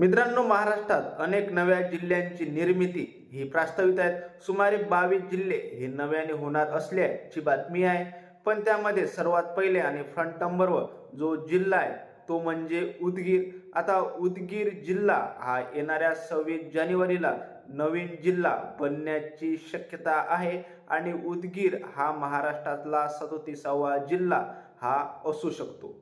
मित्रांनो महाराष्ट्रात अनेक नव्या जिल्ह्यांची निर्मिती ही प्रस्तावित आहेत. सुमारे बावीस जिल्हे हे नव्याने होणार असल्याची बातमी आहे. पण त्यामध्ये सर्वात पहिले आणि फ्रंट नंबरवर जो जिल्हा आहे तो म्हणजे उदगीर. आता उदगीर जिल्हा हा येणाऱ्या सव्वीस जानेवारीला नवीन जिल्हा बनण्याची शक्यता आहे. आणि उदगीर हा महाराष्ट्रातला सदोतीसावा जिल्हा हा असू शकतो.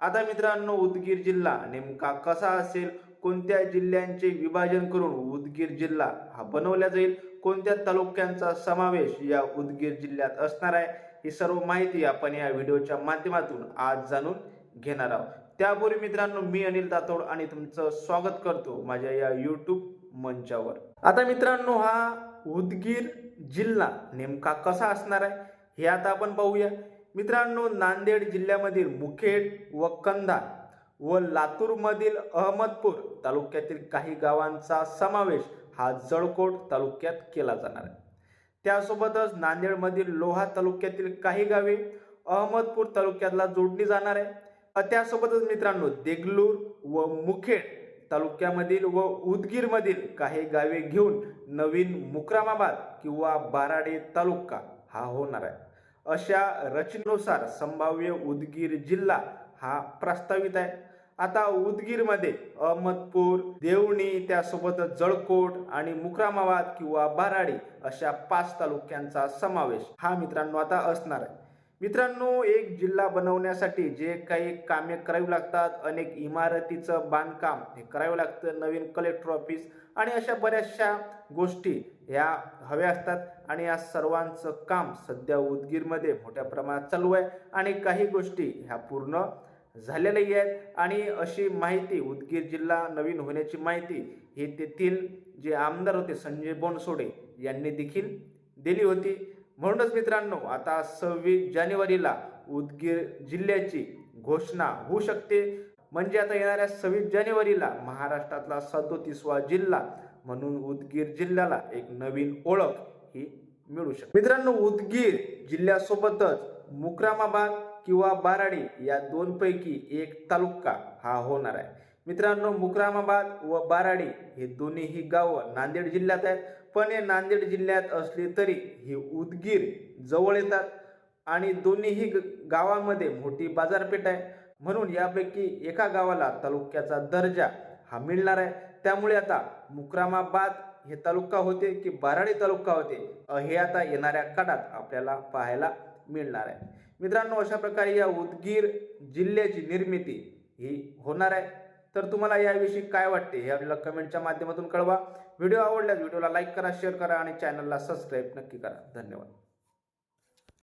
आता मित्रांनो उदगीर जिल्हा नेमका कसा असेल? कोणत्या जिल्ह्यांचे विभाजन करून उदगीर जिल्हा हा बनवला जाईल? कोणत्या तालुक्यांचा समावेश या उदगीर जिल्ह्यात असणार आहे? ही सर्व माहिती आपण या व्हिडिओच्या माध्यमातून आज जाणून घेणार आहोत. त्यापूर्वी मित्रांनो मी अनिल दातोड आणि तुमचं स्वागत करतो माझ्या या यूट्यूब मंचावर. आता मित्रांनो हा उदगीर जिल्हा नेमका कसा असणार आहे हे आता आपण पाहूया. मित्रांनो नांदेड जिल्ह्यामधील मुखेड व कंधार व लातूरमधील अहमदपूर तालुक्यातील काही गावांचा समावेश हा जळकोट तालुक्यात केला जाणार आहे. त्यासोबतच नांदेडमधील लोहा तालुक्यातील काही गावे अहमदपूर तालुक्याला जोडली जाणार आहे. त्यासोबतच मित्रांनो देगलूर व मुखेड तालुक्यामधील व उदगीरमधील काही गावे घेऊन नवीन मुक्रामाबाद किंवा बाराडे तालुका हा होणार आहे. अशा रचनेनुसार संभाव्य उदगीर जिल्हा हा प्रस्तावित आहे. आता उदगीरमध्ये अहमदपूर देवणी त्यासोबतच जळकोट आणि मुक्रामाबाद किंवा बाराडी अशा पाच तालुक्यांचा समावेश हा मित्रांनो आता असणार आहे. मित्रांनो एक जिल्हा बनवण्यासाठी जे काही कामे करावी लागतात अनेक इमारतीचं बांधकाम हे करावं लागतं नवीन कलेक्टर ऑफिस आणि अशा बऱ्याचशा गोष्टी ह्या हव्या असतात. आणि या सर्वांचं काम सध्या उदगीरमध्ये मोठ्या प्रमाणात चालू आहे आणि काही गोष्टी ह्या पूर्ण झालेल्याही आहेत. आणि अशी माहिती उदगीर जिल्हा नवीन होण्याची माहिती ही तेथील जे आमदार होते संजय बोनसोडे यांनी देखील दिली होती. म्हणूनच मित्रांनो आता सव्वीस जानेवारीला उदगीर जिल्ह्याची घोषणा होऊ शकते. म्हणजे आता येणाऱ्या सव्वीस जानेवारीला महाराष्ट्रातला सदोतीसवा जिल्हा म्हणून उदगीर जिल्ह्याला एक नवीन ओळख ही मिळू शकते. मित्रांनो उदगीर जिल्ह्यासोबतच मुक्रामाबाद किंवा बाराडी या दोनपैकी एक तालुका हा होणार आहे. मित्रांनो मुक्रामाबाद व बाराडी हे दोन्हीही गावं नांदेड जिल्ह्यात आहेत. पण हे नांदेड जिल्ह्यात असले तरी ही उदगीर जवळ येतात आणि दोन्हीही ग- गावांमध्ये मोठी बाजारपेठ आहे. म्हणून यापैकी एका गावाला तालुक्याचा दर्जा हा मिळणार आहे. त्यामुळे आता मुक्रामाबाद हे तालुका होते की बाराडी तालुका होते हे आता येणाऱ्या काळात आपल्याला पाहायला मिळणार आहे. मित्रांनो अशा प्रकारे या उदगीर जिल्ह्याची निर्मिती ही होणार आहे. तर तुम्हाला याविषयी काय वाटते हे आपल्याला कमेंटच्या माध्यमातून कळवा. व्हिडिओ आवडल्यास व्हिडिओला लाईक करा शेअर करा आणि चॅनलला सबस्क्राईब नक्की करा. धन्यवाद.